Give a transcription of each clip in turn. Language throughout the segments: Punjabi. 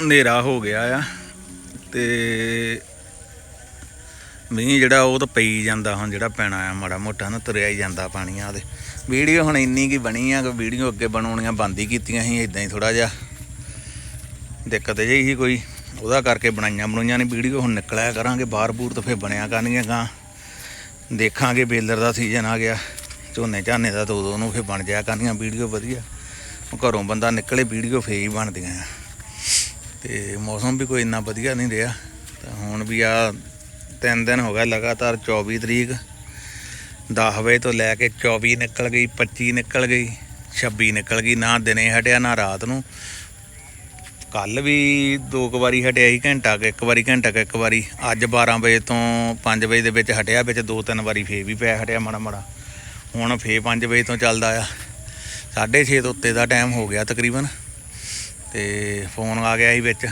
ਹਨੇਰਾ ਹੋ ਗਿਆ ਆ ਤੇ ਮੀਂਹ ਜਿਹੜਾ ਉਹ ਤਾਂ ਪਈ ਜਾਂਦਾ ਹੁਣ ਜਿਹੜਾ ਪੈਣਾ ਆ ਮਾੜਾ ਮੋਟਾ ਨਾ, ਤੁਰਿਆ ਹੀ ਜਾਂਦਾ ਪਾਣੀ ਆ ਦੇ ਵੀਡੀਓ ਹੁਣ ਇੰਨੀ ਕੀ ਬਣੀ ਆ ਕਿ ਵੀਡੀਓ ਅੱਗੇ ਬਣਾਉਣੀਆਂ ਬੰਦ ਹੀ ਕੀਤੀਆਂ ਸੀ ਇਦਾਂ ਹੀ ਥੋੜਾ ਜਿਹਾ। ਦਿੱਕਤ ਜਿਹੀ ਸੀ ਕੋਈ, ਉਹਦਾ ਕਰਕੇ ਬਣਾਈਆਂ ਬਣਾਈਆਂ ਨੇ ਵੀਡੀਓ ਹੁਣ ਨਿਕਲਿਆ ਕਰਾਂਗੇ, ਬਾਹਰ ਬੂਰ ਤਾਂ ਫੇਰ ਬਣਿਆ ਕਰਨਗੀਆਂ ਗਾਂ ਦੇਖਾਂਗੇ ਬੇਲਰ ਦਾ ਸੀਜ਼ਨ ਆ ਗਿਆ ਝੋਨੇ ਝਾਨੇ ਦਾ ਤਾਂ ਉਦੋਂ ਨੂੰ ਫੇਰ ਬਣ ਜਾਇਆ ਕਰਨਗੀਆਂ, ਵੀਡੀਓ ਵਧੀਆ। ਘਰੋਂ ਬੰਦਾ ਨਿਕਲੇ, ਵੀਡੀਓ ਫੇਰ ਹੀ ਬਣਦੀਆਂ ਆ। ਤੇ ਮੌਸਮ ਵੀ ਕੋਈ ਇੰਨਾ ਵਧੀਆ ਨਹੀਂ ਰਿਹਾ। ਤਾਂ ਹੁਣ ਵੀ ਆ ਤਿੰਨ ਦਿਨ ਹੋ ਗਿਆ ਲਗਾਤਾਰ 24 ਤਰੀਕ। 10 ਵਜੇ ਤੋਂ ਲੈ ਕੇ 24 ਨਿਕਲ ਗਈ 25 ਨਿਕਲ ਗਈ 26 ਨਿਕਲ ਗਈ, ਨਾ ਦਿਨੇ ਹਟਿਆ, ਨਾ ਰਾਤ ਨੂੰ। ਕੱਲ ਵੀ ਦੋ ਕੁ ਵਾਰੀ ਹਟਿਆ ਹੀ ਘੰਟਾ ਕੁ, ਇੱਕ ਵਾਰੀ, ਘੰਟਾ ਕੁ, ਇੱਕ ਵਾਰੀ। ਅੱਜ 12 ਵਜੇ ਤੋਂ 5 ਵਜੇ ਦੇ ਵਿੱਚ ਹਟਿਆ, ਵਿੱਚ ਦੋ ਤਿੰਨ ਵਾਰੀ ਫੇਰ ਵੀ ਪਿਆ ਹਟਿਆ ਮਾੜਾ ਮਾੜਾ। ਹੁਣ ਫੇਰ 5 ਵਜੇ ਤੋਂ ਚੱਲਦਾ ਆ। 6:30 ਤੋਂ ਉੱਤੇ ਦਾ ਟਾਈਮ ਹੋ ਗਿਆ ਤਕਰੀਬਨ। ਤੇ ਫੋਨ ਆ ਗਿਆ ਸੀ ਵਿੱਚ।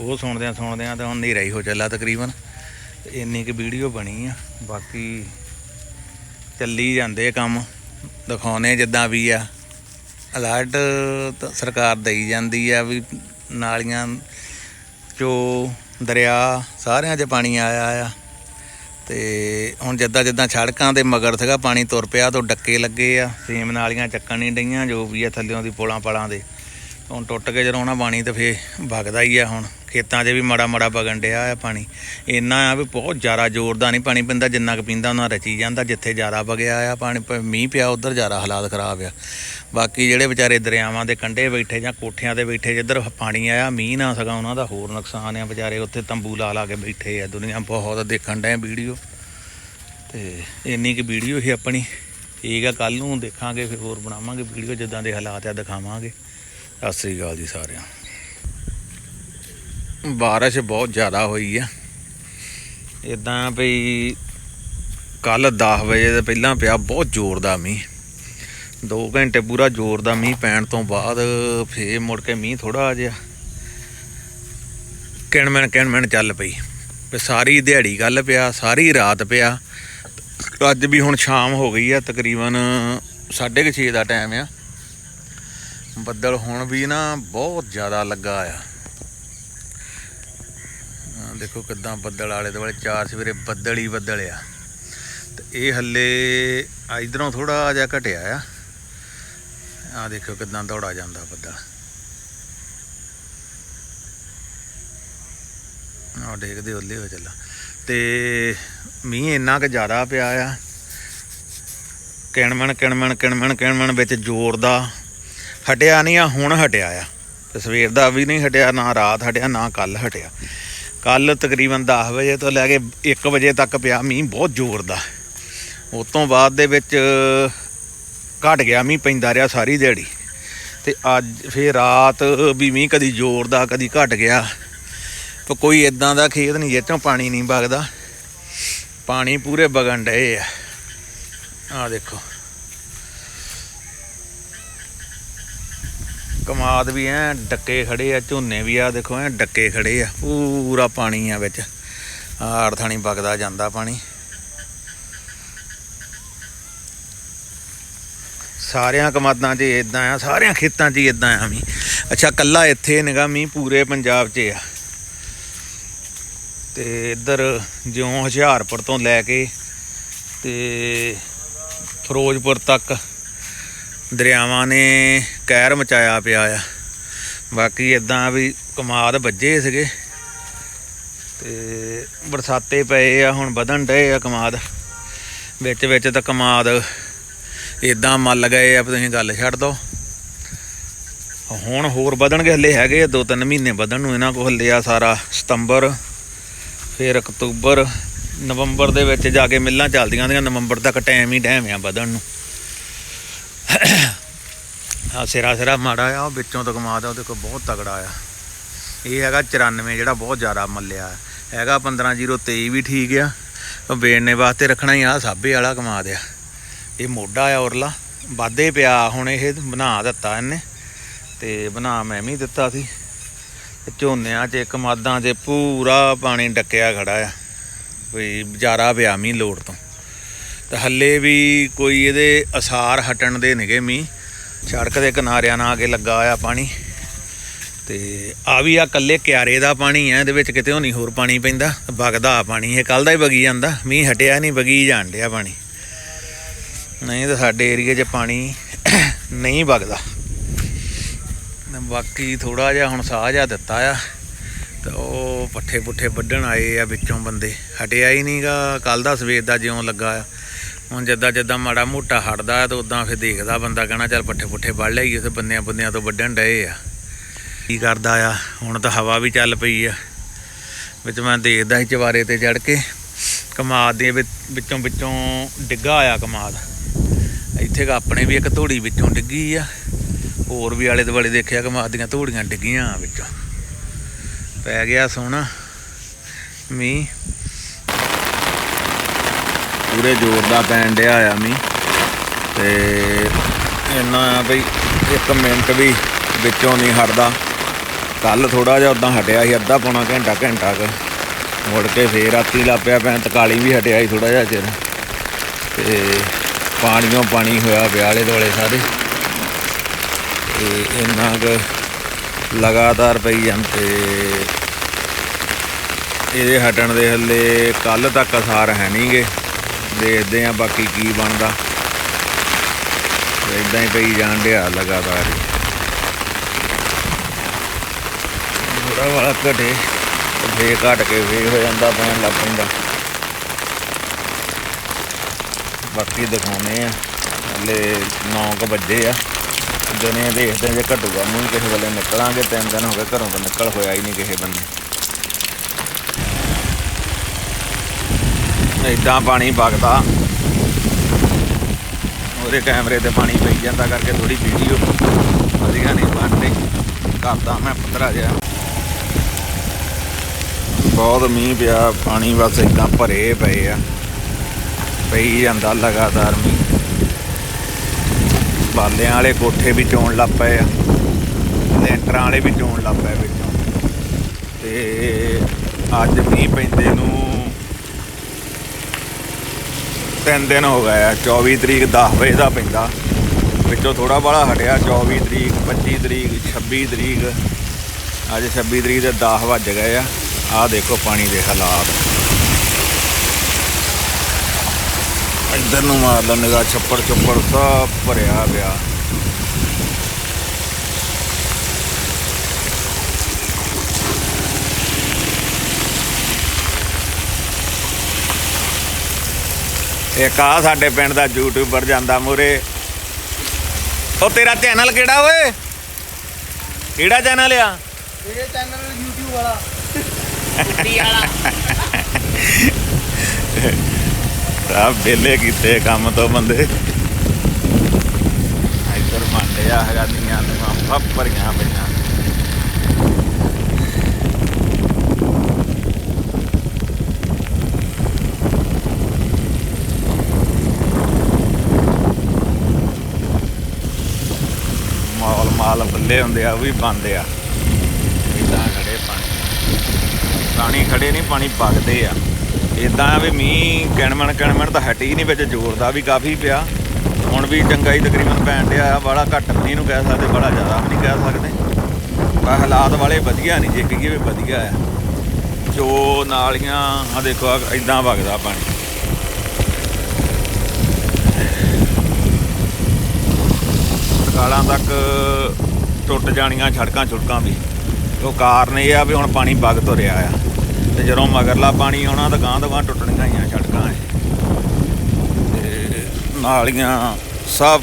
ਉਹ ਸੁਣਦਿਆਂ ਸੁਣਦਿਆਂ ਤਾਂ ਹੁਣ ਹਨੇਰਾ ਹੀ ਹੋ ਚੱਲਾ ਤਕਰੀਬਨ। ਤੇ ਇੰਨੀ ਕੁ ਵੀਡੀਓ ਬਣੀ ਆ, ਬਾਕੀ ਚੱਲੀ ਜਾਂਦੇ ਕੰਮ। ਦਿਖਾਉਣੇ ਜਿੱਦਾਂ ਵੀ ਆ। ਅਲਰਟ ਸਰਕਾਰ ਦਈ ਜਾਂਦੀ ਆ ਵੀ ਨਾਲੀਆਂ, ਚੋ, ਦਰਿਆ ਸਾਰਿਆਂ 'ਚ ਪਾਣੀ ਆਇਆ ਆ। ਤੇ ਹੁਣ ਜਿੱਦਾਂ ਜਿੱਦਾਂ ਸੜਕਾਂ ਦੇ ਮਗਰ ਸੀਗਾ, ਪਾਣੀ ਤੁਰ ਪਿਆ ਤੋਂ ਡੱਕੇ ਲੱਗੇ ਆ। ਸੇਮ ਨਾਲੀਆਂ ਚੱਕਣ ਨਹੀਂ ਡਈਆਂ, ਜੋ ਵੀ ਆ ਥੱਲਿਓਂ ਦੀ ਪੋਲਾਂ ਪਲਾਂ ਦੇ। ਹੁਣ ਟੁੱਟ ਕੇ ਜਦੋਂ ਆਉਣਾ ਪਾਣੀ ਤੇ ਫੇ ਵਗਦਾ ਹੀ ਆ ਹੁਣ। ਖੇਤਾਂ 'ਚ ਵੀ ਮਾੜਾ ਮਾੜਾ ਵਗਣ ਡਿਆ ਆ ਪਾਣੀ। ਇੰਨਾ ਆ ਵੀ ਬਹੁਤ ਜ਼ਿਆਦਾ ਜ਼ੋਰ ਦਾ ਨਹੀਂ ਪਾਣੀ ਪੈਂਦਾ, ਜਿੰਨਾ ਕੁ ਪੀਂਦਾ ਉਹਨਾਂ ਰਚੀ ਜਾਂਦਾ। ਜਿੱਥੇ ਜ਼ਿਆਦਾ ਵਗਿਆ ਆ ਪਾਣੀ, ਪ- ਮੀਂਹ ਪਿਆ, ਉਧਰ ਜ਼ਿਆਦਾ ਹਾਲਾਤ ਖਰਾਬ ਆ। ਬਾਕੀ ਜਿਹੜੇ ਵਿਚਾਰੇ ਦਰਿਆਵਾਂ ਦੇ ਕੰਢੇ ਬੈਠੇ ਜਾਂ ਕੋਠਿਆਂ ਤੇ ਬੈਠੇ, ਜਿੱਧਰ ਪਾਣੀ ਆਇਆ, ਮੀਂਹ ਨਾ ਸਗਾ ਉਹਨਾਂ ਦਾ ਹੋਰ ਨੁਕਸਾਨ ਆ। ਵਿਚਾਰੇ ਉੱਥੇ ਤੰਬੂ ਲਾ ਲਾ ਕੇ ਬੈਠੇ ਆ। ਦੁਨੀਆ ਬਹੁਤ ਦੇਖਣ ਡਏ ਵੀਡੀਓ। ਤੇ ਇੰਨੀ ਕੁ ਵੀਡੀਓ ਹੀ ਆਪਣੀ। ਠੀਕ ਆ ਕੱਲ ਨੂੰ ਦੇਖਾਂਗੇ, ਫਿਰ ਹੋਰ ਬਣਾਵਾਂਗੇ ਵੀਡੀਓ, ਜਿੱਦਾਂ ਦੇ ਹਾਲਾਤ ਆ, ਦਿਖਾਵਾਂਗੇ। ਸਤਿ ਸ੍ਰੀ ਅਕਾਲ ਜੀ ਸਾਰਿਆਂ। ਬਾਰਿਸ਼ ਬਹੁਤ ਜ਼ਿਆਦਾ ਹੋਈ ਆ। ਇਦਾਂ ਵੀ ਕੱਲ 10 ਵਜੇ ਦੇ ਪਹਿਲਾਂ ਪਿਆ ਬਹੁਤ ਜ਼ੋਰ ਦਾ ਮੀਂਹ। 2 ਘੰਟੇ ਪੂਰਾ ਜ਼ੋਰ ਦਾ ਮੀਂਹ ਪੈਣ ਤੋਂ ਬਾਅਦ ਫੇਰ ਮੁੜ ਕੇ ਮੀਂਹ ਥੋੜਾ ਜਿਹਾ। ਕਿਣਮਣ ਕਿਣਮਣ ਚੱਲ ਪਈ। ਵੀ ਸਾਰੀ ਦਿਹਾੜੀ ਕੱਲ ਪਿਆ, ਸਾਰੀ ਰਾਤ ਪਿਆ। ਅੱਜ ਵੀ ਹੁਣ ਸ਼ਾਮ ਹੋ ਗਈ ਆ, ਤਕਰੀਬਨ 6:30 ਦਾ ਟਾਈਮ ਆ। ਬੱਦਲ ਹੁਣ ਵੀ ਨਾ ਬਹੁਤ ਜ਼ਿਆਦਾ ਲੱਗਾ ਆ। ਦੇਖੋ ਕਿਦਾਂ ਬੱਦਲ ਆਲੇ ਦੁਆਲੇ ਚਾਰ ਸਵੇਰੇ ਬੱਦਲ ਹੀ ਬੱਦਲ ਆ। ਤੇ ਇਹ ਹੱਲੇ ਇਧਰੋਂ ਥੋੜਾ ਜਿਹਾ ਘਟਿਆ ਆ। ਆ ਦੇਖੋ ਕਿਦਾਂ ਦੌੜਾ ਜਾਂਦਾ ਬੱਦਲ। ਆ ਦੇਖਦੇ ਉੱਲੇ ਹੋ ਚੱਲਾ। ਤੇ ਮੀਂਹ ਇੰਨਾ ਕੁ ਜ਼ਿਆਦਾ ਪਿਆ ਆ। ਕਿਣਮਣ ਕਿਣਮਣ ਕਿਣਮਣ ਕਿਣਮਣ ਵਿੱਚ ਜ਼ੋਰ ਦਾ ਹਟਿਆ ਨਹੀਂ ਆ, ਹੁਣ ਹਟਿਆ ਆ। ਤੇ ਸਵੇਰ ਦਾ ਵੀ ਨਹੀਂ ਹਟਿਆ, ਨਾ ਰਾਤ ਹਟਿਆ, ਨਾ ਕੱਲ ਹਟਿਆ। ਕੱਲ ਤਕਰੀਬਨ 10 ਵਜੇ ਤੋਂ ਲੈ ਕੇ 1 ਵਜੇ ਤੱਕ ਪਿਆ ਮੀਂਹ, ਬਹੁਤ ਜ਼ੋਰ ਦਾ। ਉਸ ਤੋਂ ਬਾਅਦ ਦੇ ਵਿੱਚ ਘਟ ਗਿਆ, ਮੀਂਹ ਪੈਂਦਾ ਰਿਹਾ ਸਾਰੀ ਦਿਹਾੜੀ। ਤੇ ਅੱਜ ਫੇਰ ਰਾਤ ਵੀ ਮੀਂਹ ਕਦੀ ਜ਼ੋਰ ਦਾ, ਕਦੀ ਘਟ ਗਿਆ। ਤੇ ਕੋਈ ਇਦਾਂ ਦਾ ਖੇਤ ਨਹੀਂ ਜਿੱਥੋਂ ਪਾਣੀ ਨਹੀਂ ਵਗਦਾ। ਪਾਣੀ ਪੂਰੇ ਵਗਣ ਡਏ ਆ। ਆ ਦੇਖੋ। ਕਮਾਦ ਵੀ ਐ, ਡੱਕੇ ਖੜੇ ਆ, ਝੋਨੇ ਵੀ ਆ, ਦੇਖੋ ਐ, ਡੱਕੇ ਖੜੇ ਆ, ਪੂਰਾ ਪਾਣੀ ਆ ਵਿੱਚ। ਆੜ ਥਾਣੀ ਵਗਦਾ ਜਾਂਦਾ ਪਾਣੀ। ਸਾਰਿਆਂ ਕਮਾਦਾਂ 'ਚ ਇਦਾਂ ਆ, ਸਾਰਿਆਂ ਖੇਤਾਂ 'ਚ ਹੀ ਇਦਾਂ ਆ ਮੀ ਅੱਛਾ, ਕੱਲਾ ਇੱਥੇ ਨਿਗਾ ਮੀ ਪੂਰੇ ਪੰਜਾਬ 'ਚ ਆ। ਤੇ ਇੱਧਰ ਜਿਉਂ ਹੁਸ਼ਿਆਰਪੁਰ ਤੋਂ ਲੈ ਕੇ ਤੇ ਫਿਰੋਜ਼ਪੁਰ ਤੱਕ ਦਰਿਆਵਾਂ ਨੇ ਕਹਿਰ ਮਚਾਇਆ ਪਿਆ ਆ। ਬਾਕੀ ਇਦਾਂ ਵੀ ਕਮਾਦ ਵੱਜੇ ਸੀਗੇ। ਤੇ ਬਰਸਾਤੇ ਪਏ ਆ, ਹੁਣ ਵਧਣ ਡਏ ਆ ਕਮਾਦ। ਵਿੱਚ ਵਿੱਚ ਤਾਂ ਕਮਾਦ ਇਦਾਂ ਮੱਲ ਗਏ ਆ, ਵੀ ਤੁਸੀਂ ਗੱਲ ਛੱਡ ਦੋ। ਹੁਣ ਹੋਰ ਵਧਣਗੇ, ਹੱਲੇ ਹੈਗੇ ਆ ਦੋ ਤਿੰਨ ਮਹੀਨੇ ਵਧਣ ਨੂੰ ਇਹਨਾਂ ਕੋਲ ਹੱਲੇ ਆ ਸਾਰਾ ਸਤੰਬਰ, ਫਿਰ ਅਕਤੂਬਰ, ਨਵੰਬਰ ਦੇ ਵਿੱਚ ਜਾ ਕੇ ਮਿੱਲਾਂ ਚੱਲਦੀਆਂ ਦੀਆਂ, ਨਵੰਬਰ ਤੱਕ ਟਾਈਮ ਹੀ ਟਾਈਮ ਆ ਵਧਣ ਨੂੰ। ਆ ਸਿਰਾ ਸਿਰਾ ਮਾੜਾ ਆ, ਉਹ ਵਿੱਚੋਂ ਤੋਂ ਕਮਾਦ ਆ ਉਹਦੇ ਕੋਲ ਬਹੁਤ ਤਗੜਾ ਆ। ਇਹ ਹੈਗਾ 94 ਜਿਹੜਾ ਬਹੁਤ ਜ਼ਿਆਦਾ ਮੱਲਿਆ ਹੈਗਾ 15023 ਵੀ ਠੀਕ ਆ। ਉਹ ਵੇਚਣੇ ਵਾਸਤੇ ਰੱਖਣਾ ਹੀ ਆ ਸਾਬੇ ਵਾਲਾ ਕਮਾਦ ਆ ਇਹ ਮੋਢਾ ਆ ਉਰਲਾ, ਵਾਧੇ ਪਿਆ ਹੁਣ ਇਹ ਬਣਾ ਦਿੱਤਾ ਇਹਨੇ, ਤੇ ਬਣਾ ਮੈਂ ਵੀ ਦਿੱਤਾ ਸੀ। ਤੇ ਝੋਨਿਆਂ 'ਚ ਕਮਾਦਾਂ 'ਚ ਪੂਰਾ ਪਾਣੀ ਡੱਕਿਆ ਖੜਾ ਆ, ਵੀ ਵਿਚਾਰਾ ਪਿਆ ਮੀਂਹ ਲੋੜ ਤੋਂ। ਤੇ ਹੱਲੇ ਵੀ ਕੋਈ ਇਹਦੇ ਅਸਾਰ ਹਟਣ ਦੇ ਨੇਗੇ ਮੀਂਹ। ਸੜਕ ਦੇ ਕਿਨਾਰਿਆਂ ਨਾਲ ਆ ਕੇ ਲੱਗਾ ਆ ਪਾਣੀ। ਤੇ ਆ ਵੀ ਆ ਕੱਲੇ ਕਿਆਰੇ ਦਾ ਪਾਣੀ ਆ, ਇਹਦੇ ਵਿੱਚ ਕਿਤੇ ਨਹੀਂ ਹੋਰ ਪਾਣੀ ਪੈਂਦਾ, ਵਗਦਾ ਆ ਪਾਣੀ, ਇਹ ਕੱਲ ਦਾ ਹੀ ਵਗੀ ਜਾਂਦਾ, ਮੀਂਹ ਹਟਿਆ ਨਹੀਂ, ਵਗੀ ਜਾਣ ਡਿਆ ਪਾਣੀ। ਨਹੀਂ ਤਾਂ ਸਾਡੇ ਏਰੀਏ 'ਚ ਪਾਣੀ ਨਹੀਂ ਵਗਦਾ। ਬਾਕੀ ਥੋੜਾ ਜਿਹਾ ਹੁਣ ਸਾਹ ਜਿਹਾ ਦਿੱਤਾ ਆ, ਤੇ ਉਹ ਪੱਠੇ ਪੁੱਠੇ ਵੱਢਣ ਆਏ ਆ ਵਿੱਚੋਂ ਬੰਦੇ, ਹਟਿਆ ਹੀ ਨਹੀਂਗਾ ਕੱਲ ਦਾ ਸਵੇਰ ਦਾ ਜਿਉਂ ਲੱਗਾ ਆ। ਹੁਣ ਜਿੱਦਾਂ ਜਿੱਦਾਂ ਮਾੜਾ ਮੋਟਾ ਹਟਦਾ ਤਾਂ ਉਦਾਂ ਫਿਰ ਦੇਖਦਾ ਬੰਦਾ ਕਹਿਣਾ ਚੱਲ ਪੱਠੇ ਪੁੱਠੇ ਵੱਢ ਲਈਏ ਤੇ ਬੰਦਿਆਂ ਬੰਦਿਆਂ ਤੋਂ ਵੱਢਣ ਡਏ ਆ। ਕੀ ਕਰਦਾ ਆ? ਹੁਣ ਤਾਂ ਹਵਾ ਵੀ ਚੱਲ ਪਈ ਆ। ਵਿੱਚ ਮੈਂ ਦੇਖਦਾ ਸੀ ਚਵਾਰੇ ਤੇ ਚੜ ਕੇ, ਕਮਾਦ ਦੇ ਵਿੱਚੋਂ ਵਿੱਚੋਂ ਡਿੱਗਾ ਆਇਆ ਕਮਾਦ। ਇੱਥੇ ਆਪਣੇ ਵੀ ਇੱਕ ਧੂੜੀ ਵਿੱਚੋਂ ਡਿੱਗੀ ਆ। ਹੋਰ ਵੀ ਆਲੇ ਦੁਆਲੇ ਦੇਖਿਆ ਕਮਾਦ ਦੀਆਂ ਧੂੜੀਆਂ ਡਿੱਗੀਆਂ ਵਿੱਚੋਂ। ਪੈ ਗਿਆ ਸੋਹਣਾ ਮੀਂਹ। ਪੂਰੇ ਜ਼ੋਰ ਦਾ ਪੈਣ ਡਿਆ ਆ ਮੀਂਹ। ਤੇ ਇੰਨਾ ਆ ਬਈ ਇੱਕ ਮਿੰਟ ਵੀ ਵਿੱਚੋਂ ਨਹੀਂ ਹਟਦਾ। ਕੱਲ ਥੋੜਾ ਜਿਹਾ ਉਦਾਂ ਹਟਿਆ ਸੀ, ਅੱਧਾ ਪੌਣਾ ਘੰਟਾ ਘੰਟਾ ਕੁ। ਮੁੜ ਕੇ ਫੇਰ ਰਾਤੀ ਲੱਪਿਆ ਪੈਣ ਤਕਾਲੀ ਵੀ ਹਟਿਆ ਸੀ ਥੋੜਾ ਜਿਹਾ ਚਿਰ। ਤੇ ਪਾਣੀਓਂ ਪਾਣੀ ਹੋਇਆ ਵਿਆਲੇ ਦੁਆਲੇ ਸਾਰੇ। ਤੇ ਇੰਨਾ ਕੁ ਲਗਾਤਾਰ ਪਈ ਜਾਂਦੇ ਇਹਦੇ ਹਟਣ ਦੇ ਹੱਲੇ ਕੱਲ ਤੱਕ ਅਸਾਰ ਹੈ ਨਹੀਂਗੇ ਦੇਖਦੇ ਆ ਬਾਕੀ ਕੀ ਬਣਦਾ। ਇਦਾਂ ਹੀ ਪਈ ਜਾਣ ਡਿਆ ਲਗਾਤਾਰ। ਥੋੜਾ ਵਾਲਾ ਘਟੇ ਤੇ ਫੇਰ ਘਟ ਕੇ ਫੇਰ ਹੋ ਜਾਂਦਾ, ਪੈਣ ਲੱਗ ਪੈਂਦਾ। ਬਾਕੀ ਦਿਖਾਉਨੇ ਆ ਹਲੇ 9 ਵਜੇ ਆ। ਦਿਨੇ ਦੇਖਦੇ ਜੇ ਘਟੂਗਾ, ਮੂੰਹ ਕਿਸੇ ਵੇਲੇ ਨਿਕਲਾਂਗੇ, ਤਿੰਨ ਦਿਨ ਹੋ ਗਏ ਘਰੋਂ ਤਾਂ ਨਿਕਲ ਹੋਇਆ ਹੀ ਨਹੀਂ ਕਿਸੇ ਬੰਦੇ। ਇਦਾਂ ਪਾਣੀ ਵਗਦਾ ਉਹਦੇ ਕੈਮਰੇ ਤੇ ਪਾਣੀ ਪਈ ਜਾਂਦਾ ਕਰਕੇ ਥੋੜੀ ਵੀਡੀਓ ਵਧੀਆ ਨਹੀਂ ਬਣਦੀ। ਕਰਦਾ ਮੈਂ ਪਤਰਾ ਜਿਹਾ। ਬਹੁਤ ਮੀਂਹ ਪਿਆ, ਪਾਣੀ ਬਸ ਇਦਾਂ ਭਰੇ ਪਏ ਆ। ਪਈ ਜਾਂਦਾ ਲਗਾਤਾਰ ਮੀਂਹ। ਬਾਲਿਆਂ ਵਾਲੇ ਕੋਠੇ ਵੀ ਚੋਣ ਲੱਗ ਪਏ ਆ। ਲੈਂਟਰਾਂ ਵਾਲੇ ਵੀ ਚੋਣ ਲੱਗ ਪਏ ਵਿੱਚੋਂ। ਤੇ ਅੱਜ ਮੀਂਹ ਪੈਂਦੇ ਨੂੰ ਤਿੰਨ ਦਿਨ ਹੋ ਗਏ ਆ 24 ਤਰੀਕ 10 ਵਜੇ ਦਾ ਪੈਂਦਾ। ਵਿੱਚੋਂ ਥੋੜਾ ਬਾਲਾ ਹਟਿਆ 24 ਤਰੀਕ 25 ਤਰੀਕ 26 ਤਰੀਕ। ਅੱਜ 26 ਤਰੀਕ ਦੇ 10 ਵੱਜ ਗਏ ਆ। ਆਹ ਦੇਖੋ ਪਾਣੀ ਦੇ ਹਾਲਾਤ। ਇੱਧਰ ਨੂੰ ਮਾਰ ਲਾ ਨਿਗਾਹ ਛੱਪੜ ਛੱਪੜ ਸਭ ਭਰਿਆ ਪਿਆ। ਇੱਕ ਆ ਸਾਡੇ ਪਿੰਡ ਦਾ ਯੂਟਿਊਬਰ ਜਾਂਦਾ ਮੂਰੇ। ਉਹ ਤੇਰਾ ਚੈਨਲ ਕਿਹੜਾ ਓਏ? ਕਿਹੜਾ ਚੈਨਲ ਆ? ਇਹ ਚੈਨਲ YouTube ਵਾਲਾ। ਆ ਬੇਲੇ ਕੀਤੇ ਕੰਮ ਤੋਂ ਬੰਦੇ। ਇੱਧਰ ਮੰਡੇ ਆ ਹੈਗਾ ਦੀਆਂ ਮਾਂ ਭਰੀਆਂ ਪਈਆਂ ਮਾਲ ਮਾਲ ਹੁੰਦੇ ਆ, ਉਹ ਵੀ ਬੰਦ ਆ। ਇਦਾਂ ਖੜੇ ਪਾਣੀ। ਪਾਣੀ ਖੜੇ ਨਹੀਂ, ਪਾਣੀ ਵਗਦੇ ਆ। ਇਦਾਂ ਵੀ ਮੀਂਹ ਕਿਣਮਣ ਕਿਣਮਣ ਤਾਂ ਹਟੀ ਨਹੀਂ, ਵਿੱਚ ਜ਼ੋਰ ਦਾ ਵੀ ਕਾਫੀ ਪਿਆ। ਹੁਣ ਵੀ ਚੰਗਾ ਹੀ ਤਕਰੀਬਨ ਪੈਣ ਡਿਆ ਆ ਬੜਾ ਘੱਟ ਵੀ ਨੂੰ ਕਹਿ ਸਕਦੇ ਬੜਾ ਜ਼ਿਆਦਾ ਵੀ ਨਹੀਂ ਕਹਿ ਸਕਦੇ। ਪਰ ਹਾਲਾਤ ਵਾਲੇ ਵਧੀਆ ਨਹੀਂ, ਜੇ ਕਹੀਏ ਵੀ ਵਧੀਆ ਆ। ਜੋ ਨਾਲੀਆਂ ਆ ਦੇਖੋ ਆ ਇਦਾਂ ਵਗਦਾ ਪਾਣੀ। ਕਾਲਾਂ ਤੱਕ ਟੁੱਟ ਜਾਣੀਆਂ ਸੜਕਾਂ ਛੁੜਕਾਂ ਵੀ। ਉਹ ਕਾਰਨ ਇਹ ਆ ਵੀ ਹੁਣ ਪਾਣੀ ਵਗ ਤੁਰਿਆ ਆ। ਤੇ ਜਦੋਂ ਮਗਰਲਾ ਪਾਣੀ ਆਉਣਾ ਤਾਂ ਗਾਂ ਤੋਂ ਗਾਂ ਟੁੱਟਣੀਆਂ ਹੀ ਆ ਸੜਕਾਂ ਇਹ। ਤੇ ਨਾਲੀਆਂ, ਸਭ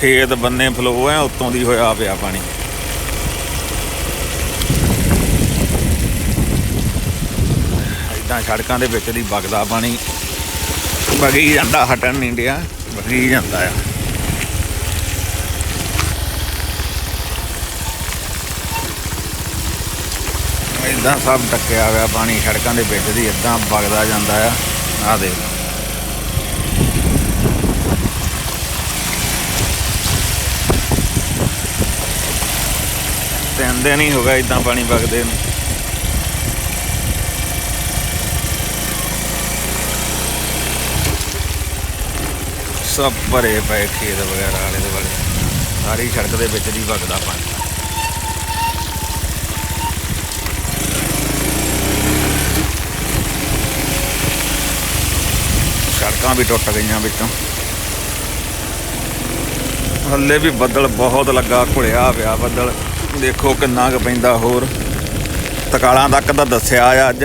ਖੇਤ ਬੰਨੇ ਫਲੋ ਐ, ਉੱਤੋਂ ਦੀ ਹੋਇਆ ਪਿਆ ਪਾਣੀ। ਇਦਾਂ ਸੜਕਾਂ ਦੇ ਵਿੱਚ ਦੀ ਵਗਦਾ ਪਾਣੀ। ਵਗੀ ਜਾਂਦਾ, ਹਟਣ ਨਹੀਂ ਡਿਆ, ਵਗੀ ਜਾਂਦਾ ਆ। ਇਦਾਂ ਸਭ ਟੱਕਿਆ ਹੋਇਆ ਪਾਣੀ ਸੜਕਾਂ ਦੇ ਵਿੱਚ ਦੀ ਇਦਾਂ ਵਗਦਾ ਜਾਂਦਾ ਆ। ਆਹ ਦੇਖ ਲਓ। ਤਿੰਨ ਦਿਨ ਹੀ ਹੋ ਗਿਆ ਇਦਾਂ ਪਾਣੀ ਵਗਦੇ ਨੂੰ। ਸਭ ਭਰੇ ਪਏ ਖੇਤ ਵਗੈਰਾ ਆਲੇ ਦੁਆਲੇ ਸਾਰੀ ਸੜਕ ਦੇ ਵਿੱਚ ਦੀ ਵਗਦਾ ਪਾਣੀ। ਮੋਟਰਾਂ ਵੀ ਟੁੱਟ ਗਈਆਂ ਵਿੱਚੋਂ। ਹੱਲੇ ਵੀ ਬੱਦਲ ਬਹੁਤ ਲੱਗਾ, ਘੁਲਿਆ ਪਿਆ ਬੱਦਲ। ਦੇਖੋ ਕਿੰਨਾ ਕੁ ਪੈਂਦਾ ਹੋਰ। ਤਕਾਲਾਂ ਤੱਕ ਤਾਂ ਦੱਸਿਆ ਆ ਅੱਜ।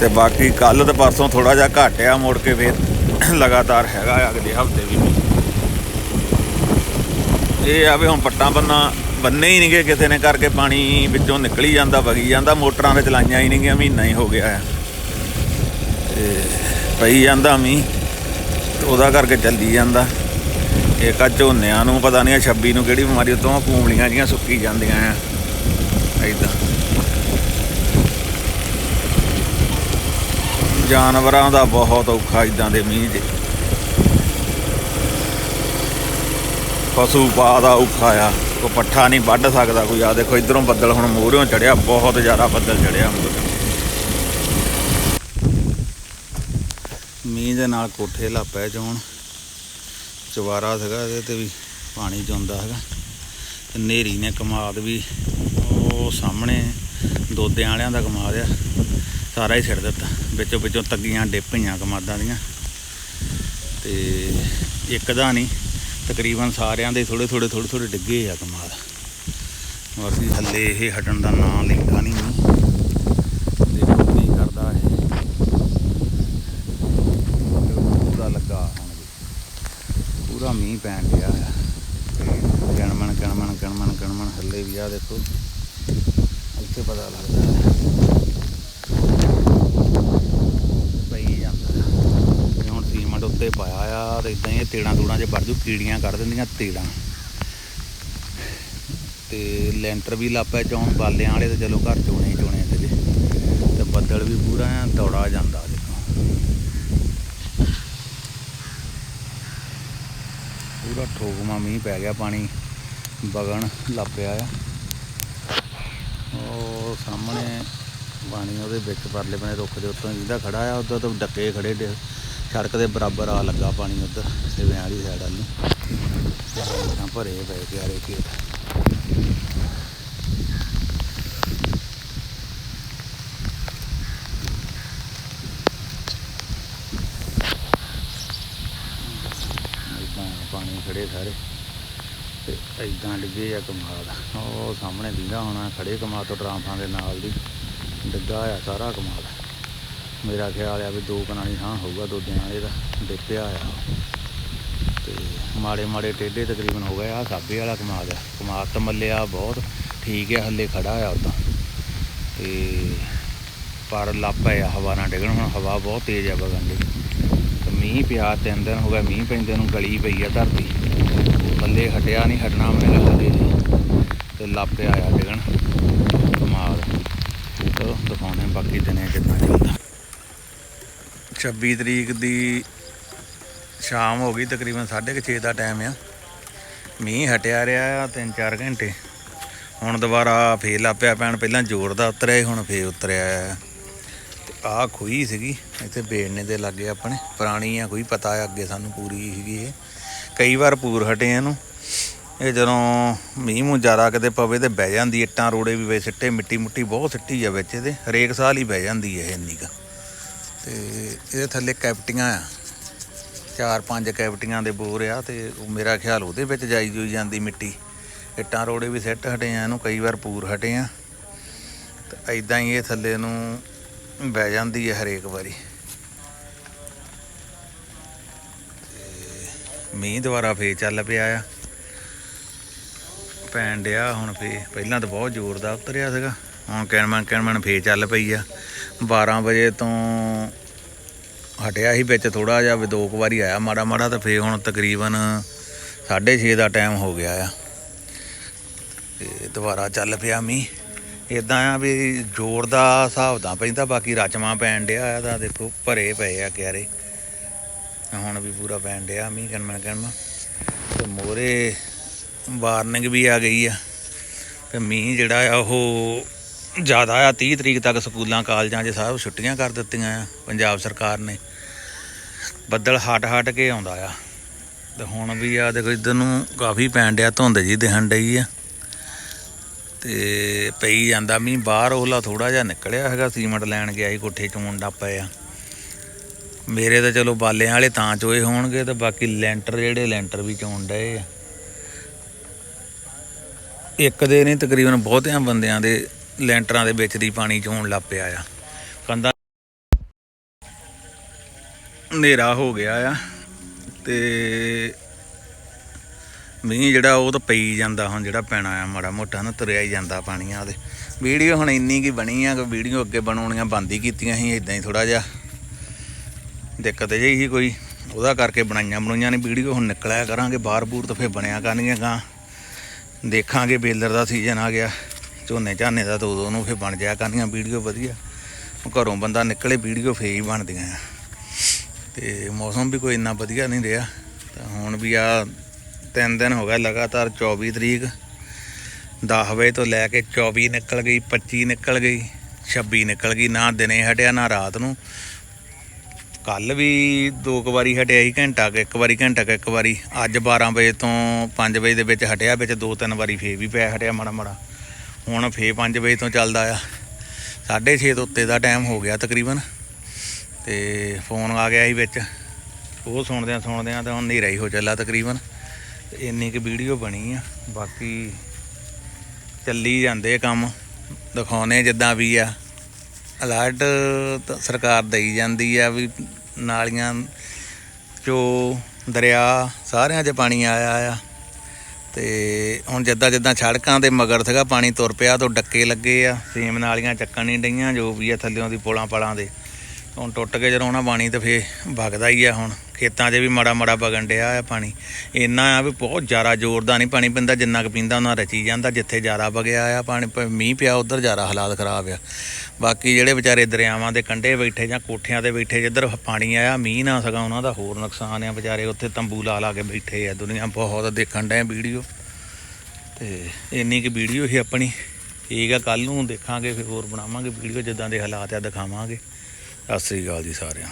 ਤੇ ਬਾਕੀ ਕੱਲ ਤੇ ਪਰਸੋਂ ਥੋੜਾ ਜਿਹਾ ਘਟਿਆ ਮੁੜ ਕੇ ਫੇਰ ਲਗਾਤਾਰ ਹੈਗਾ ਅਗਲੇ ਹਫ਼ਤੇ ਵੀ। ਇਹ ਆ ਵੀ ਹੁਣ ਪੱਟਾਂ ਬੰਨਾ ਬੰਨੇ ਹੀ ਨਹੀਂਗੇ, ਕਿਸੇ ਨੇ ਕਰਕੇ ਪਾਣੀ ਵਿੱਚੋਂ ਨਿਕਲੀ ਜਾਂਦਾ, ਵਗੀ ਜਾਂਦਾ, ਮੋਟਰਾਂ ਤੇ ਚਲਾਈਆਂ ਹੀ ਨਹੀਂਗੀਆਂ, ਮਹੀਨਾ ਹੀ ਹੋ ਗਿਆ ਆ। ਤੇ ਪਈ ਜਾਂਦਾ ਮੀਂਹ, ਤੇ ਉਹਦਾ ਕਰਕੇ ਚੱਲੀ ਜਾਂਦਾ। ਇੱਕ ਆ ਝੋਨਿਆਂ ਨੂੰ ਪਤਾ ਨਹੀਂ ਆ 26 ਨੂੰ ਕਿਹੜੀ ਬਿਮਾਰੀ, ਉਤੋਂ ਕੂਮਲੀਆਂ ਜੀਆਂ ਸੁੱਕੀ ਜਾਂਦੀਆਂ ਆ। ਐਦਾਂ ਜਾਨਵਰਾਂ ਦਾ ਬਹੁਤ ਔਖਾ ਇਦਾਂ ਦੇ ਮੀਂਹ 'ਚ। ਪਸ਼ੂ ਪਾ ਦਾ ਔਖਾ ਆ। ਕੋ ਪੱਠਾ ਨਹੀਂ ਵੱਢ ਸਕਦਾ ਕੋਈ। ਆ ਦੇਖੋ, ਇਧਰੋਂ ਬੱਦਲ ਹੁਣ ਮੂਹਰਿਓਂ ਚੜਿਆ, ਬਹੁਤ ਜ਼ਿਆਦਾ ਬੱਦਲ ਚੜਿਆ ਮੀਂਹ ਦੇ ਨਾਲ ਕੋਠੇ ਲਾਪੈ ਚੋਣ ਚਵਾਰਾ ਸੀਗਾ ਇਹਦੇ ਤੇ ਵੀ ਪਾਣੀ ਜੁੰਦਾ ਹੈਗਾ ਤੇ ਨੇਰੀ ਨੇ ਕਮਾਦ ਵੀ ਉਹ ਸਾਹਮਣੇ ਦੋਦਿਆਂ ਵਾਲਿਆਂ ਦਾ ਕਮਾਦ ਆ। ਸਾਰਾ ਹੀ ਛੱਡ ਦਿੱਤਾ। ਵਿੱਚੋਂ ਵਿੱਚੋਂ ਤੱਗੀਆਂ ਡਿੱਪ ਪਈਆਂ ਕਮਾਦਾਂ ਦੀਆਂ। ਤੇ ਇੱਕ ਦਾ ਨਹੀਂ। ਤਕਰੀਬਨ ਸਾਰਿਆਂ ਦੇ ਥੋੜੇ ਥੋੜੇ ਥੋੜੇ ਥੋੜੇ ਡਿੱਗੇ ਆ ਕਮਾਦ। ਔਰ ਥੱਲੇ ਇਹ ਹਟਣ ਦਾ ਨਾਂ ਲੈਂਦਾ ਨਹੀਂ ਮੀਂਹ ਦੇਖੋ ਕੀ ਕਰਦਾ ਇਹ ਪੂਰਾ ਲੱਗਾ ਹੁਣ ਵੀ ਪੂਰਾ ਮੀਂਹ ਪੈਣ ਡਿਆ ਆ ਕਣਮਣ ਕਣਮਣ ਕਣਮਣ ਕਣਮਣ ਹੱਲੇ ਵੀ ਆ ਦੇਖੋ। ਇੱਥੇ ਪਤਾ ਲੱਗਦਾ ਹੈ। ਪਈ ਜਾਂਦਾ ਤੇ ਹੁਣ ਸੀਮੈਂਟ ਉੱਤੇ ਪਾਇਆ ਆ ਤੇ ਇਦਾਂ ਹੀ ਤੇੜਾਂ ਤੂੜਾਂ 'ਚ ਵੜ ਜੂ, ਕੀੜੀਆਂ ਕੱਢ ਦਿੰਦੀਆਂ ਤੇੜਾਂ। ਤੇ ਲੈਂਟਰ ਵੀ ਲਾਪਿਆ ਚੌਣ ਬਾਲਿਆਂ ਵਾਲੇ ਤੇ ਚਲੋ ਘਰ ਚੋਣੇ ਚੋਣੇ ਸੀਗੇ ਤੇ ਬੱਦਲ ਵੀ ਪੂਰਾ ਐਂ ਦੌੜਾ ਜਾਂਦਾ ਪੂਰਾ ਠੋਕਮਾ ਮੀਂਹ ਪੈ ਗਿਆ, ਪਾਣੀ ਬਗਣ ਲੱਪਿਆ ਆ। ਉਹ ਸਾਹਮਣੇ ਪਾਣੀ ਉਹਦੇ ਵਿੱਚ ਪਰਲੇ ਬਨੇ ਰੁੱਖ ਦੇ ਉੱਤੋਂ ਜਿਹਦਾ ਖੜਾ ਆ, ਉਧਰ ਤੋਂ ਡੱਕੇ ਖੜੇ ਡੇ, ਸੜਕ ਦੇ ਬਰਾਬਰ ਆ ਲੱਗਾ ਪਾਣੀ ਉਧਰ ਸਿਵਿਆਂ ਵਾਲੀ ਸਾਈਡ ਵੱਲ ਨੂੰ। ਭਰੇ ਪਏ ਪਿਆਰੇ ਖੇਤ ਏਦਾਂ ਪਾਣੀ ਖੜੇ ਸਾਰੇ ਤੇ ਡਿੱਗੇ ਆ ਕਮਾਲ। ਉਹ ਸਾਹਮਣੇ ਦਿੰਦਾ ਹੋਣਾ ਖੜੇ ਕਮਾਦ ਤੋਂ ਟਰਾਂਫਾਂ ਦੇ ਨਾਲ ਦੀ। ਡਿੱਗਾ ਆ ਸਾਰਾ ਕਮਾਲ। ਮੇਰਾ ਖਿਆਲ ਆ ਵੀ ਦੋ ਕਨਾਲੀ ਥਾਂ ਹੋਊਗਾ, ਦੋ ਦਿਨਾਂ ਵਾਲੇ ਦਾ ਡਿੱਪਿਆ ਆ ਤੇ ਮਾੜੇ ਮਾੜੇ ਟੇਢੇ ਤਕਰੀਬਨ ਹੋ ਗਏ ਆ, ਸਾਬੇ ਵਾਲਾ ਕਮਾਲ ਆ। ਕਮਾਦ ਤਾਂ ਮੱਲਿਆ ਬਹੁਤ, ਠੀਕ ਆ, ਹੱਲੇ ਖੜਾ ਆ ਉਦਾਂ ਤੇ। ਪਰ ਲੱਪ ਆ ਹਵਾ ਨਾਲ ਡਿੱਗਣ, ਹੁਣ ਹਵਾ ਬਹੁਤ ਤੇਜ਼ ਆ ਵਗਣ ਦੀ ਤੇ ਮੀਂਹ ਪਿਆ, ਤਿੰਨ ਦਿਨ ਹੋ ਗਿਆ ਮੀਂਹ ਪੈਂਦੇ ਨੂੰ ਗਲੀ ਪਈ ਆ ਧਰਤੀ। ਬੱਲੇ ਹਟਿਆ ਨਹੀਂ ਹਟਣਾ ਮੇਰੇ ਹਲੇ ਤੇ ਲਾਪੇ ਆਇਆ ਡਿਗਣ ਕਮਾਲ। ਚਲੋ ਦਿਖਾਉਣੇ ਬਾਕੀ ਦਿਨੇ ਕਿੱਦਾਂ ਚੱਲਦਾ। 26 ਤਰੀਕ ਦੀ ਸ਼ਾਮ ਹੋ ਗਈ ਤਕਰੀਬਨ 6:30 ਦਾ ਟਾਈਮ ਆ। ਮੀਂਹ ਹਟਿਆ ਰਿਹਾ ਆ 3-4 ਘੰਟੇ। ਹੁਣ ਦੁਬਾਰਾ ਫੇਰ ਲਾਪਿਆ ਪੈਣ। ਪਹਿਲਾਂ ਜ਼ੋਰ ਦਾ ਉਤਰਿਆ ਸੀ, ਹੁਣ ਫੇਰ ਉਤਰਿਆ। ਆ ਆਹ ਖੂਹੀ ਸੀਗੀ ਇੱਥੇ ਬੇੜਨੇ ਦੇ ਲੱਗੇ ਆਪਣੇ। ਪੁਰਾਣੀ ਆ ਕੋਈ ਪਤਾ ਅੱਗੇ ਸਾਨੂੰ ਪੂਰੀ ਸੀਗੀ ਇਹ। ਕਈ ਵਾਰ ਪੂਰ ਹਟੇ ਇਹਨੂੰ। ਇਹ ਜਦੋਂ ਮੀਂਹ ਮੂੰਹ ਜ਼ਿਆਦਾ ਕਿਤੇ ਪਵੇ ਤੇ ਬਹਿ ਜਾਂਦੀ ਇੱਟਾਂ ਰੋੜੇ ਵੀ ਵੇ ਸਿੱਟੇ ਮਿੱਟੀ ਮੁੱਟੀ ਬਹੁਤ ਸਿੱਟੀ ਆ ਵਿੱਚ ਇਹਦੇ। ਹਰੇਕ ਸਾਲ ਹੀ ਬਹਿ ਜਾਂਦੀ ਹੈ ਇਹ ਇੰਨੀ ਕੁ। ਤੇ ਇਹਦੇ ਥੱਲੇ ਕੈਪਟੀਆਂ ਆ। ਚਾਰ ਪੰਜ ਕੈਪਟੀਆਂ ਦੇ ਬੋਰ ਆ ਤੇ ਮੇਰਾ ਖਿਆਲ ਉਹਦੇ ਵਿੱਚ ਜਾਈ ਜੂਈ ਜਾਂਦੀ ਮਿੱਟੀ। ਇੱਟਾਂ ਰੋੜੇ ਵੀ ਸਿੱਟ ਹਟੇ ਆ ਇਹਨੂੰ, ਕਈ ਵਾਰ ਪੂਰ ਹਟੇ ਆ। ਤੇ ਐਦਾਂ ਹੀ ਇਹ ਥੱਲੇ ਨੂੰ ਬਹਿ ਜਾਂਦੀ ਹੈ ਹਰੇਕ ਵਾਰੀ। ਮੀਂਹ ਦੁਬਾਰਾ ਫੇਰ ਚੱਲ ਪਿਆ ਆ। ਪੈਣ ਡਿਆ ਹੁਣ ਫੇਰ, ਪਹਿਲਾਂ ਤਾਂ ਬਹੁਤ ਜ਼ੋਰ ਦਾ ਉਤਰਿਆ ਸੀਗਾ, ਹੁਣ ਕਿਣਮਣ ਕਿਣਮਣ ਫੇਰ ਚੱਲ ਪਈ ਆ। 12 ਵਜੇ ਤੋਂ ਹਟਿਆ ਸੀ ਵਿੱਚ ਥੋੜਾ ਜਿਹਾ, ਵੀ ਦੋ ਕੁ ਵਾਰੀ ਆਇਆ ਮਾੜਾ ਮਾੜਾ, ਤਾਂ ਫੇਰ ਹੁਣ ਤਕਰੀਬਨ 6:30 ਦਾ ਟਾਈਮ ਹੋ ਗਿਆ ਆ। ਤੇ ਦੁਬਾਰਾ ਚੱਲ ਪਿਆ ਮੀਂਹ। ਇਦਾਂ ਆ ਵੀ ਜ਼ੋਰ ਦਾ ਹਿਸਾਬ ਦਾ ਪੈਂਦਾ, ਬਾਕੀ ਰਚਮਾ ਪੈਣ ਡਿਆ ਆ ਤਾਂ ਦੇਖੋ, ਭਰੇ ਪਏ ਆ ਕਿਆਰੇ। ਹੁਣ ਵੀ ਪੂਰਾ ਪੈਣ ਡਿਆ ਮੀਂਹ ਕਣਮਣ ਕਣਮਣ ਤੇ ਮੋਰੇ ਵਾਰਨਿੰਗ ਵੀ ਆ ਗਈ ਆ। ਤੇ ਮੀਂਹ ਜਿਹੜਾ ਆ, ਉਹ ਜ਼ਿਆਦਾ ਆ 30 ਤਰੀਕ ਤੱਕ ਸਕੂਲਾਂ, ਕਾਲਜਾਂ 'ਚ ਸਭ ਛੁੱਟੀਆਂ ਕਰ ਦਿੱਤੀਆਂ ਆ, ਪੰਜਾਬ ਸਰਕਾਰ ਨੇ। ਬੱਦਲ ਹਟ ਹਟ ਕੇ ਆਉਂਦਾ ਆ। ਤੇ ਹੁਣ ਵੀ ਆ, ਦੇਖੋ ਇਧਰ ਨੂੰ ਕਾਫੀ ਪੈਣ ਡਿਆ, ਧੁੰਦ ਜੀ ਦਿਖਣ ਡਈ ਆ। ਤੇ ਪਈ ਜਾਂਦਾ ਮੀਂਹ, ਬਾਹਰ ਉਹਲਾ ਥੋੜਾ ਜਿਹਾ ਨਿਕਲਿਆ ਹੈਗਾ, ਸੀਮੈਂਟ ਲੈਣ ਗਿਆ ਸੀ, ਕੋਠੇ 'ਚ ਮੁੰਡਾ ਪਿਆ। ਮੇਰੇ ਤਾਂ ਚਲੋ ਬਾਲਿਆਂ ਵਾਲੇ ਤਾਂ ਚੋਏ ਹੋਣਗੇ ਤੇ ਬਾਕੀ ਲੈਂਟਰ ਜਿਹੜੇ ਲੈਂਟਰ ਵੀ ਚੋਣ ਡਏ ਆ। ਇੱਕ ਦੇ ਨਹੀਂ, ਤਕਰੀਬਨ ਬਹੁਤਿਆਂ ਬੰਦਿਆਂ ਦੇ ਲੈਂਟਰਾਂ ਦੇ ਵਿੱਚ ਦੀ ਪਾਣੀ ਚੋਣ ਲੱਗ ਪਿਆ ਆ। ਕੰਦਾ ਹਨੇਰਾ ਹੋ ਗਿਆ ਆ ਤੇ ਮੀਂਹ ਜਿਹੜਾ ਉਹ ਤਾਂ ਪਈ ਜਾਂਦਾ ਹੁਣ ਜਿਹੜਾ ਪੈਣਾ ਆ, ਮਾੜਾ ਮੋਟਾ ਨਾ ਤੁਰਿਆ ਹੀ ਜਾਂਦਾ ਪਾਣੀ ਆ ਉਹਦੇ ਵੀਡੀਓ ਹੁਣ ਇੰਨੀ ਕੀ ਬਣੀ ਆ ਕਿ ਵੀਡੀਓ ਅੱਗੇ ਬਣਾਉਣੀਆਂ ਬੰਦ ਹੀ ਕੀਤੀਆਂ ਸੀ ਇਦਾਂ ਹੀ ਥੋੜਾ ਜਿਹਾ। ਦਿੱਕਤ ਜਿਹੀ ਸੀ ਕੋਈ, ਉਹਦਾ ਕਰਕੇ ਬਣਾਈਆਂ ਬਣਾਈਆਂ ਨੇ ਵੀਡੀਓ, ਹੁਣ ਨਿਕਲਿਆ ਕਰਾਂਗੇ, ਬਾਹਰ ਬੂਰ ਤਾਂ ਫੇਰ ਬਣਿਆ ਕਰਨਗੀਆਂ ਗਾਂ ਦੇਖਾਂਗੇ ਬੇਲਰ ਦਾ ਸੀਜ਼ਨ ਆ ਗਿਆ, ਝੋਨੇ ਝਾਨੇ ਦਾ ਤਾਂ ਉਦੋਂ ਨੂੰ ਫੇਰ ਬਣ ਜਾਇਆ ਕਰਨੀਆਂ ਵੀਡੀਓ ਵਧੀਆ। ਘਰੋਂ ਬੰਦਾ ਨਿਕਲੇ, ਵੀਡੀਓ ਫੇਰ ਹੀ ਬਣਦੀਆਂ ਆ। ਤੇ ਮੌਸਮ ਵੀ ਕੋਈ ਇੰਨਾ ਵਧੀਆ ਨਹੀਂ ਰਿਹਾ। ਤਾਂ ਹੁਣ ਵੀ ਆ ਤਿੰਨ ਦਿਨ ਹੋ ਗਿਆ ਲਗਾਤਾਰ 24 ਤਰੀਕ। 10 ਵਜੇ ਤੋਂ ਲੈ ਕੇ 24 ਨਿਕਲ ਗਈ 25 ਨਿਕਲ ਗਈ 26 ਨਿਕਲ ਗਈ, ਨਾ ਦਿਨੇ ਹਟਿਆ, ਨਾ ਰਾਤ ਨੂੰ। ਕੱਲ ਵੀ ਦੋ ਕੁ ਵਾਰੀ ਹਟਿਆ ਸੀ ਘੰਟਾ ਕੁ, ਇੱਕ ਵਾਰੀ ਘੰਟਾ ਕੁ, ਇੱਕ ਵਾਰੀ ਅੱਜ 12 ਵਜੇ ਤੋਂ 5 ਵਜੇ ਦੇ ਵਿੱਚ ਹਟਿਆ, ਵਿੱਚ ਦੋ ਤਿੰਨ ਵਾਰੀ ਫੇਰ ਵੀ ਪਿਆ ਹਟਿਆ ਮਾੜਾ ਮਾੜਾ। ਹੁਣ ਫੇਰ 5 ਵਜੇ ਤੋਂ ਚੱਲਦਾ ਆ। 6:30 ਤੋਂ ਉੱਤੇ ਦਾ ਟਾਈਮ ਹੋ ਗਿਆ ਤਕਰੀਬਨ ਤੇ ਫੋਨ ਆ ਗਿਆ ਸੀ ਵਿੱਚ। ਉਹ ਸੁਣਦਿਆਂ ਸੁਣਦਿਆਂ ਤਾਂ ਹੁਣ ਹਨੇਰਾ ਹੀ ਹੋ ਚੱਲਾ ਤਕਰੀਬਨ। ਇੰਨੀ ਕੁ ਵੀਡੀਓ ਬਣੀ ਆ, ਬਾਕੀ ਚੱਲੀ ਜਾਂਦੇ ਕੰਮ। ਦਿਖਾਉਣੇ ਜਿੱਦਾਂ ਵੀ ਆ। ਅਲਰਟ ਸਰਕਾਰ ਦਈ ਜਾਂਦੀ ਆ ਵੀ ਨਾਲੀਆਂ, ਚੋ, ਦਰਿਆ, ਸਾਰਿਆਂ 'ਚ ਪਾਣੀ ਆਇਆ ਆ। ਤੇ ਹੁਣ ਜਿੱਦਾਂ ਜਿੱਦਾਂ ਸੜਕਾਂ ਦੇ ਮਗਰ ਸੀਗਾ, ਪਾਣੀ ਤੁਰ ਪਿਆ, ਤੋਂ ਡੱਕੇ ਲੱਗੇ ਆ। ਸੇਮ ਨਾਲੀਆਂ ਚੱਕਣ ਨਹੀਂ ਡਈਆਂ, ਜੋ ਵੀ ਆ ਥੱਲਿਓਂ ਦੀ ਪੋਲਾਂ ਪਾਲਾਂ ਦੇ। ਹੁਣ ਟੁੱਟ ਕੇ ਜਦੋਂ ਆਉਣਾ ਪਾਣੀ, ਤੇ ਫੇ ਵਗਦਾ ਹੀ ਆ ਹੁਣ। ਖੇਤਾਂ 'ਚ ਵੀ ਮਾੜਾ ਮਾੜਾ ਵਗਣ ਡਿਆ ਆ ਪਾਣੀ। ਇੰਨਾ ਆ ਵੀ ਬਹੁਤ ਜ਼ਿਆਦਾ ਜ਼ੋਰ ਦਾ ਨਹੀਂ ਪਾਣੀ ਪੈਂਦਾ, ਜਿੰਨਾ ਕੁ ਪੀਂਦਾ ਉਹਨਾਂ ਰਚੀ ਜਾਂਦਾ, ਜਿੱਥੇ ਜ਼ਿਆਦਾ ਵਗਿਆ ਆ ਪਾਣੀ ਪ- ਮੀਂਹ ਪਿਆ, ਉਧਰ ਜ਼ਿਆਦਾ ਹਾਲਾਤ ਖਰਾਬ ਆ। ਬਾਕੀ ਜਿਹੜੇ ਵਿਚਾਰੇ ਦਰਿਆਵਾਂ ਦੇ ਕੰਢੇ ਬੈਠੇ ਜਾਂ ਕੋਠਿਆਂ ਤੇ ਬੈਠੇ, ਜਿੱਧਰ ਪਾਣੀ ਆਇਆ, ਮੀਂਹ ਨਾ ਸਗਾ ਉਹਨਾਂ ਦਾ ਹੋਰ ਨੁਕਸਾਨ ਆ। ਵਿਚਾਰੇ ਉੱਥੇ ਤੰਬੂ ਲਾ ਲਾ ਕੇ ਬੈਠੇ ਆ। ਦੁਨੀਆ ਬਹੁਤ ਦੇਖਣ ਡਏ ਵੀਡੀਓ। ਤੇ ਇੰਨੀ ਕੁ ਵੀਡੀਓ ਹੀ ਆਪਣੀ। ਠੀਕ ਆ ਕੱਲ ਨੂੰ ਦੇਖਾਂਗੇ, ਫਿਰ ਹੋਰ ਬਣਾਵਾਂਗੇ ਵੀਡੀਓ, ਜਿੱਦਾਂ ਦੇ ਹਾਲਾਤ ਆ, ਦਿਖਾਵਾਂਗੇ। ਸਤਿ ਸ੍ਰੀ ਅਕਾਲ ਜੀ ਸਾਰਿਆਂ